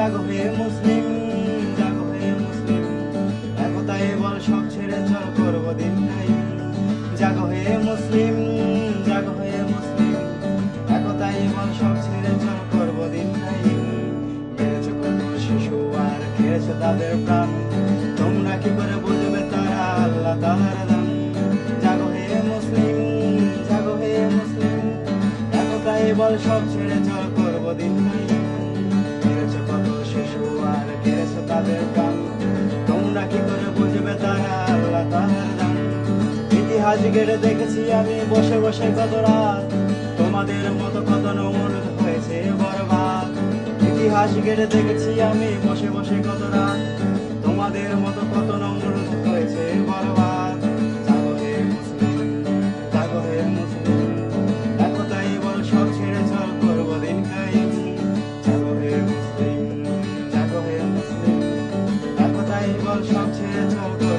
জাগো হে মুসলিম জাগো হে মুসলিম। একতাই বল সব ছেড়ে চল করব দিন নাই। জাগো হে মুসলিম জাগো হে মুসলিম। একতাই বল সব ছেড়ে চল করব দিন নাই। মেরেছো কত শিশু আর খেয়েছো তাদের প্রাণ। তোমরা কি করে বুঝবে তারা আল্লাহ তালার দান? জাগো হে মুসলিম জাগো হে মুসলিম। একতাই বল সব ছেড়ে চল করব দিন নাই। তোমরা কি করে বুঝবে তারা ইতিহাস গেড়ে দেখেছি আমি বসে বসে কত রাত। তোমাদের মতো কত নমন হয়েছে বরবাদ। ইতিহাস গেড়ে দেখেছি আমি বসে বসে কত রাত। মুসলিম জাগো হে